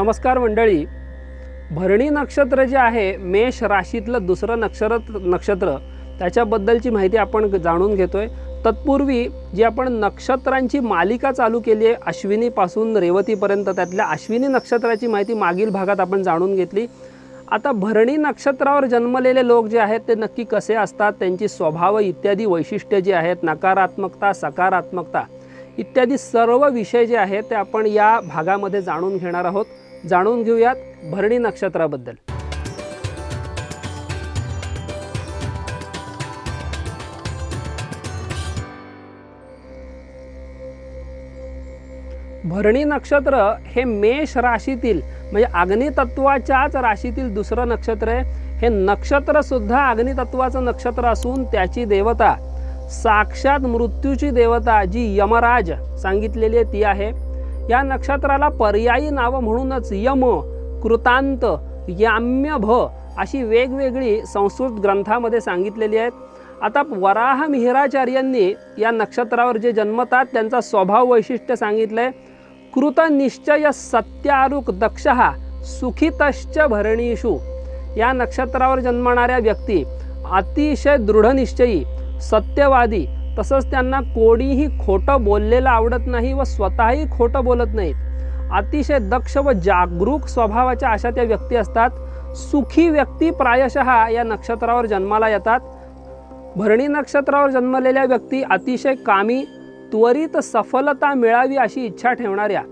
नमस्कार मंडळी. भरणी नक्षत्र जे आहे मेष राशीतलं दुसरं नक्षत्र नक्षत्र त्याच्याबद्दलची माहिती आपण जाणून जाणून घेतोय. तत्पूर्वी जी आपण नक्षत्रांची मालिका चालू केली आहे अश्विनीपासून रेवतीपर्यंत त्यातल्या अश्विनी नक्षत्राची माहिती मागील भागात आपण जाणून घेतली. आता भरणी नक्षत्रावर जन्मलेले लोक जे आहेत ते नक्की कसे असतात? त्यांची स्वभाव इत्यादी वैशिष्ट्ये जी आहेत नकारात्मकता सकारात्मकता इत्यादी सर्व विषय जे आहेत ते आपण या भागामध्ये जाणून घेणार आहोत. जाणून घेऊयात भरणी नक्षत्राबद्दल. भरणी नक्षत्र हे मेष राशीतील म्हणजे अग्नितत्वाच्याच राशीतील दुसरं नक्षत्र आहे. हे नक्षत्र सुद्धा अग्नितत्वाचं नक्षत्र असून त्याची देवता साक्षात मृत्यूची देवता जी यमराज सांगितलेली आहे ती आहे. या नक्षत्राला पर्यायी नावं म्हणूनच यम कृतांत याम्य भ अशी वेगवेगळी संस्कृत ग्रंथामध्ये सांगितलेली आहेत. आता वराह मिहिराचार्यांनी या नक्षत्रावर जे जन्मतात त्यांचा स्वभाव वैशिष्ट्य सांगितलं आहे कृतनिश्चय सत्यारुक दक्ष सुखितश्च भरणीषु. या नक्षत्रावर जन्मणाऱ्या व्यक्ती अतिशय दृढनिश्चयी सत्यवादी तसंच त्यांना कोणीही खोटं बोललेलं आवडत नाही व स्वतःही खोटं बोलत नाहीत. अतिशय दक्ष व जागरूक स्वभावाच्या अशा त्या व्यक्ती असतात. सुखी व्यक्ती प्रायशः या नक्षत्रावर जन्माला येतात. भरणी नक्षत्रावर जन्मलेल्या व्यक्ती अतिशय कामी त्वरित सफलता मिळावी अशी इच्छा ठेवणाऱ्या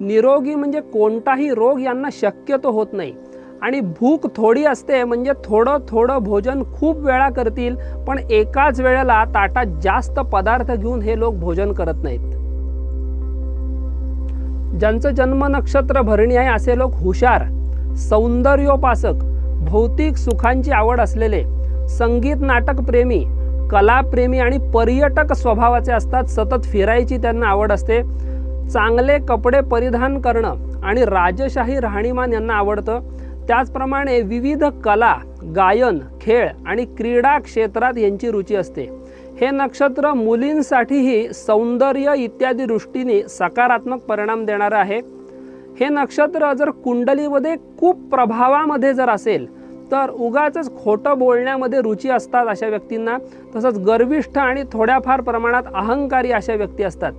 निरोगी म्हणजे कोणताही रोग यांना शक्यतो होत नाही. आणि भूक थोडी असते म्हणजे थोडं थोडं भोजन खूप वेळा करतील पण एकाच वेळेला ताटात जास्त पदार्थ घेऊन हे लोक भोजन करत नाहीत. ज्यांचं जन्म नक्षत्र भरणी आहे असे लोक हुशार सौंदर्योपासक भौतिक सुखांची आवड असलेले संगीत नाटक प्रेमी कलाप्रेमी आणि पर्यटक स्वभावाचे असतात सतत फिरायची त्यांना आवड असते. चांगले कपडे परिधान करणं आणि राजशाही राहणीमान यांना आवडतं. त्याचप्रमाणे विविध कला गायन खेळ आणि क्रीडा क्षेत्रात यांची रुची असते. हे नक्षत्र मुलींसाठीही सौंदर्य इत्यादी दृष्टीने सकारात्मक परिणाम देणारं आहे. हे नक्षत्र जर कुंडलीमध्ये खूप प्रभावामध्ये जर असेल तर उगाच खोटं बोलण्यामध्ये रुची असतात अशा व्यक्तींना. तसंच गर्विष्ठ आणि थोड्याफार प्रमाणात अहंकारी अशा व्यक्ती असतात.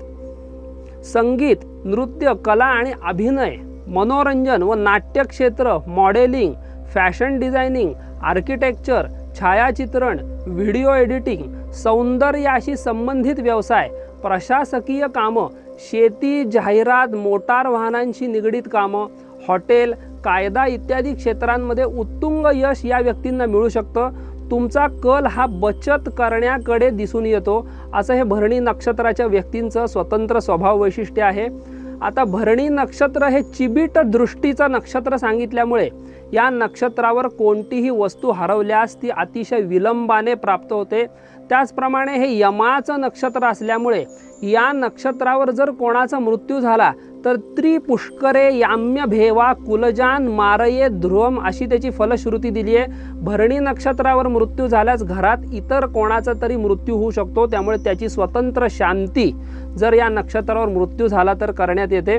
संगीत नृत्य कला आणि अभिनय मनोरंजन व नाट्यक्षेत्र मॉडेलिंग फॅशन डिझायनिंग आर्किटेक्चर छायाचित्रण व्हिडिओ एडिटिंग सौंदर्याशी संबंधित व्यवसाय प्रशासकीय कामं शेती जाहिरात मोटार वाहनांशी निगडीत कामं हॉटेल कायदा इत्यादी क्षेत्रांमध्ये उत्तुंग यश या व्यक्तींना मिळू शकतं. तुमचा कल हा बचत करण्याकडे दिसून येतो असं हे भरणी नक्षत्राच्या व्यक्तींचं स्वतंत्र स्वभाव वैशिष्ट्य आहे. आता भरणी नक्षत्र हे चिबीट दृष्टीचं नक्षत्र सांगितल्यामुळे या नक्षत्रावर कोणतीही वस्तू हरवल्यास ती अतिशय विलंबाने प्राप्त होते. त्याचप्रमाणे हे यमाचं नक्षत्र असल्यामुळे या नक्षत्रावर जर कोणाचा मृत्यू झाला तर त्रिपुष्करे याम्य भेवा कुलजान मारये ध्रुवम अशी त्याची फलश्रुती दिली आहे. भरणी नक्षत्रावर मृत्यू झाल्यास घरात इतर कोणाचा तरी मृत्यू होऊ शकतो त्यामुळे त्याची स्वतंत्र शांती जर या नक्षत्रावर मृत्यू झाला तर करण्यात येते.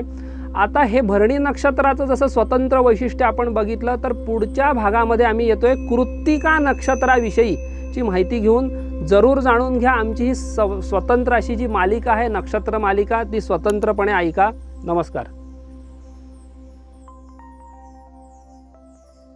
आता हे भरणी नक्षत्राचं जसं स्वतंत्र वैशिष्ट्य आपण बघितलं तर पुढच्या भागामध्ये आम्ही येतोय कृत्तिका नक्षत्राविषयी ची माहिती घेऊन. जरूर जाणून घ्या आमची ही सव स्वतंत्र अशी जी मालिका आहे नक्षत्र मालिका ती स्वतंत्रपणे ऐका. नमस्कार.